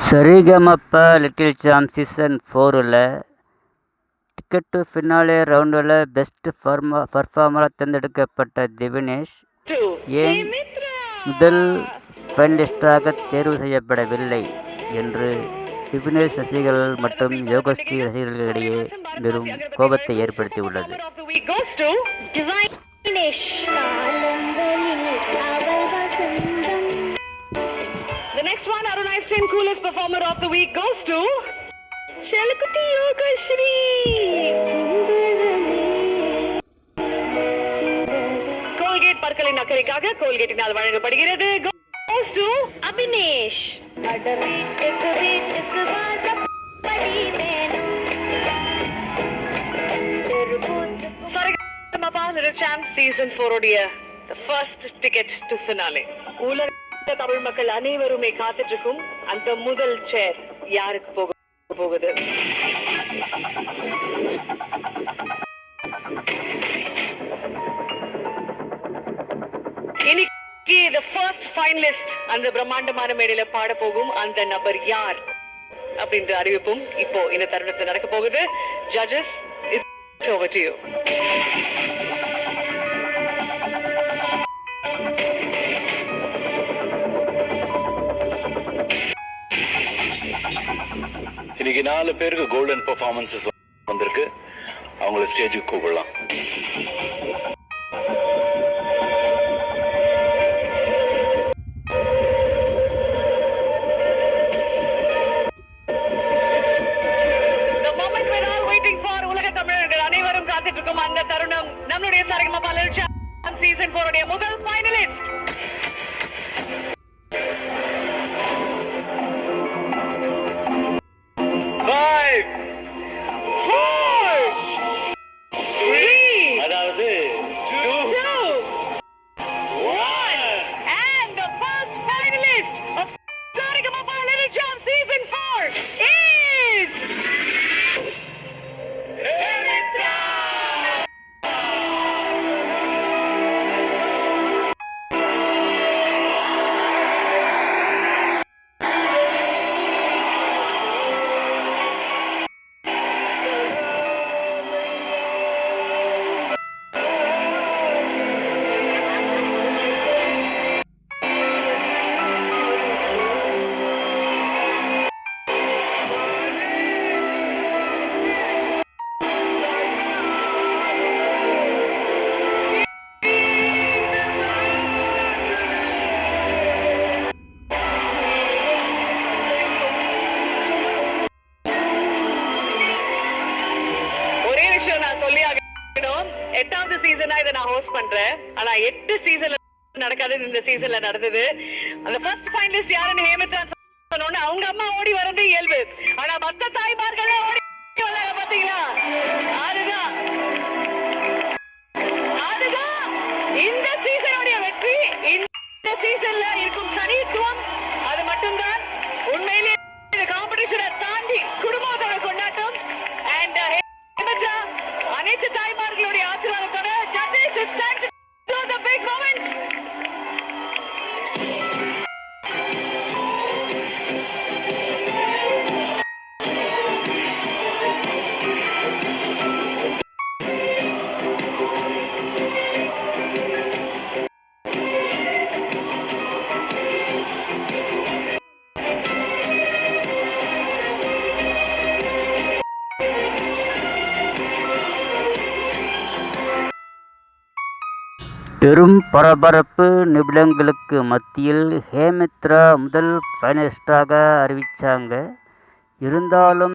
சரிகமப little champ season ஃபோரில் ticket to finale ரவுண்டில் best பர்மா பர்ஃபார்மராக தேர்ந்தெடுக்கப்பட்ட திவினேஷ் ஏன் முதல் ஃபைனலிஸ்டாக தேர்வு செய்யப்படவில்லை என்று திவினேஷ் ரசிகர்கள் மற்றும் யோகஸ்ரீ ரசிகர்களிடையே பெரும் கோபத்தை ஏற்படுத்தியுள்ளது. Divinesh The next one, Arun Ice Cream Coolest Performer of the Week goes to Shalikuti Yogashri. Colgate பற்களின் அக்கறைக்காக கோல்கேட்டினால் வழங்கப்படுகிறது goes to அபினேஷ் அட வீட்டுக்கு வீட்டுக்கு வாசப்படி வேணும் தெருக்கூத்துக்கு Saregamapa little champ season four the first ticket to finale உலக தமிழ் மக்கள் அனைவருமே காத்துட்டு இருக்கும் அந்த முதல் சேர் யாருக்கு போக போகுது? இன்னைக்கு த ஃபர்ஸ்ட் ஃபைனலிஸ்ட் அந்த பிரம்மாண்டமான மேடையில பாட போகும் அந்த நபர் யார்? அப்படின்ற அறிவிப்பும் இப்போ இந்த தருணத்தில் நடக்க போகுது. Judges it's over to you இன்னைக்கு நாலு பேருக்கு கோல்டன் பெர்ஃபார்மன்ஸஸ் வந்திருக்கு. அவங்கள ஸ்டேஜுக்கு கூப்பிடலாம். அந்த தருணம் நம்மளுடைய சரிகமபா லிட்டில் சீசன் போருடைய முதல் ஃபைனலிஸ்ட் எட்டாவது சீசனா இதை நான் ஹோஸ்ட் பண்றேன். ஆனா எட்டு சீசன்ல நடக்காதது இந்த சீசன்ல நடந்தது. அந்த ஃபர்ஸ்ட் ஃபைனலிஸ்ட் யாருன்னு ஹேமத்ரா சொன்னோன்னு அவங்க அம்மா ஓடி வரது இயல்பு. ஆனா மத்த தாய்மார்கள் ஓடி வந்தாங்க பாத்தீங்களா? பெரும் பரபரப்பு நிமிடங்களுக்கு மத்தியில் ஹேமித்ரா முதல் ஃபைனலிஸ்ட்டாக அறிவித்தாங்க இருந்தாலும்